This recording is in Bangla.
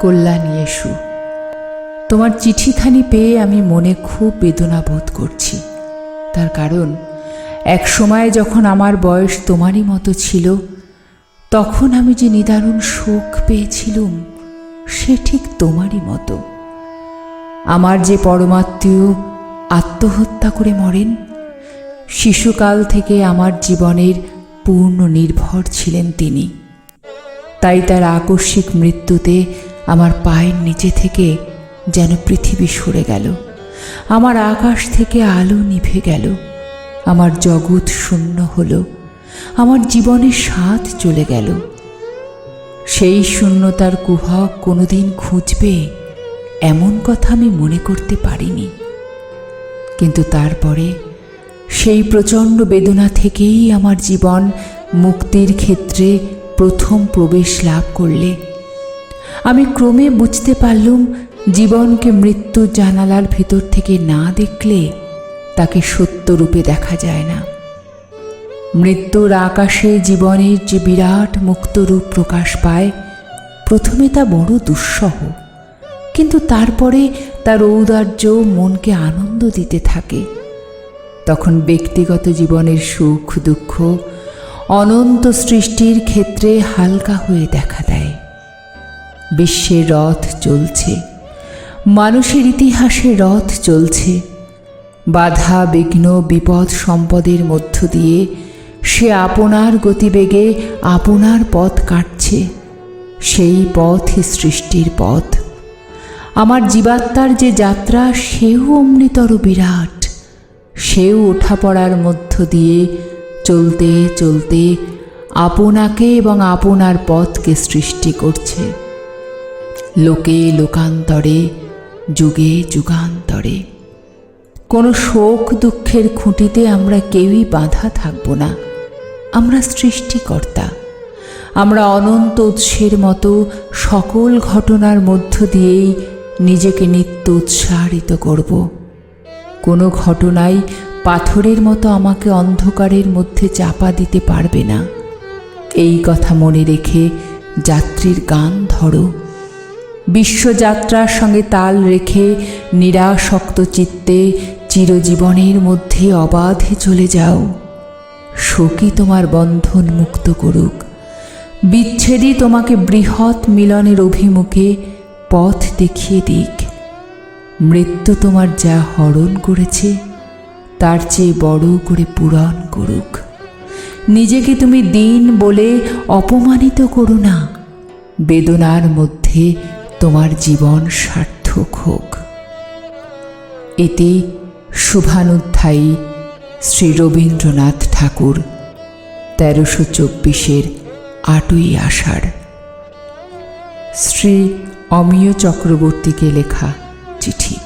কল্যাণ ইয়েশু তোমার চিঠিখানি পেয়ে আমি মনে খুব বেদনা বোধ করছি। তার কারণ, এক সময় যখন আমার বয়স তোমারই মতো ছিল, তখন আমি যে নিদারুণ শোক পেয়েছিলুম, সে ঠিক তোমারই মতো। আমার যে পরমাত্মীয় আত্মহত্যা করে মরেন, শিশুকাল থেকে আমার জীবনের পূর্ণ নির্ভর ছিলেন তিনি। তাই তার আকস্মিক মৃত্যুতে আমার পায়ের নিচে থেকে যেন পৃথিবী সরে গেল। আমার আকাশ থেকে আলো নিভে গেল। আমার জগৎ শূন্য হলো। আমার জীবনের স্বাদ চলে গেল। সেই শূন্যতার কুহক কোনোদিন খুঁজবে এমন কথা আমি মনে করতে পারিনি। কিন্তু তারপরে সেই প্রচণ্ড বেদনা থেকেই আমার জীবন মুক্তির ক্ষেত্রে প্রথম প্রবেশ লাভ করলে আমি ক্রমে বুঝতে পারলুম, জীবনকে মৃত্যু জানালার ভিতর থেকে না দেখলে তাকে সত্যরূপে দেখা যায় না। মৃত্যুর আকাশে জীবনের যে বিরাট মুক্তরূপ প্রকাশ পায়, প্রথমে তা বড় দুঃসহ, কিন্তু তারপরে তার ঔদার্য মনকে আনন্দ দিতে থাকে। তখন ব্যক্তিগত জীবনের সুখ দুঃখ অনন্ত সৃষ্টির ক্ষেত্রে হালকা হয়ে দেখা দেয়। বিশ্বের রথ চলছে। মানুষের ইতিহাসে রথ চলছে। বাধা, বিঘ্ন, বিপদ, সম্পদের মধ্য দিয়ে সে আপনার গতিবেগে আপনার পথ কাটছে। সেই পথই সৃষ্টির পথ। আমার জীবাত্মার যে যাত্রা, সেও অমৃতর বিরাট। সেও ওঠা পড়ার মধ্য দিয়ে চলতে চলতে আপনাকে এবং আপনার পথকে সৃষ্টি করছে। লোকে লোকান্তরে, যুগে যুগান্তরে। কোনো শোক দুঃখের খুঁটিতে আমরা কেউই বাধা থাকব না। আমরা সৃষ্টিকর্তা। আমরা অনন্ত উৎসের মতো সকল ঘটনার মধ্য দিয়েই নিজেকে নিত্য উৎসাহিত করব। কোনো ঘটনাই পাথরের মতো আমাকে অন্ধকারের মধ্যে চাপা দিতে পারবে না। এই কথা মনে রেখে যাত্রীর গান ধরো। বিশ্বযাত্রার সঙ্গে তাল রেখে নিরাসক্ত চিত্তে চিরজীবনের মধ্যে অবাধে চলে যাও। শোকই তোমার বন্ধন মুক্ত করুক। বিচ্ছেদই তোমাকে বৃহৎ মিলনের অভিমুখে পথ দেখিয়ে দিক। মৃত্যু তোমার যা হরণ করেছে, তার চেয়ে বড় করে পূরণ করুক। নিজেকে তুমি দিন বলে অপমানিত করো না। বেদনার মধ্যে তোমার জীবন সার্থক হোক। এতে শুভানুধ্যায়ী শ্রী রবীন্দ্রনাথ ঠাকুর তেরোশো চব্বিশের আটই আষাঢ়। শ্রী অমিয় চক্রবর্তীকে লেখা চিঠি।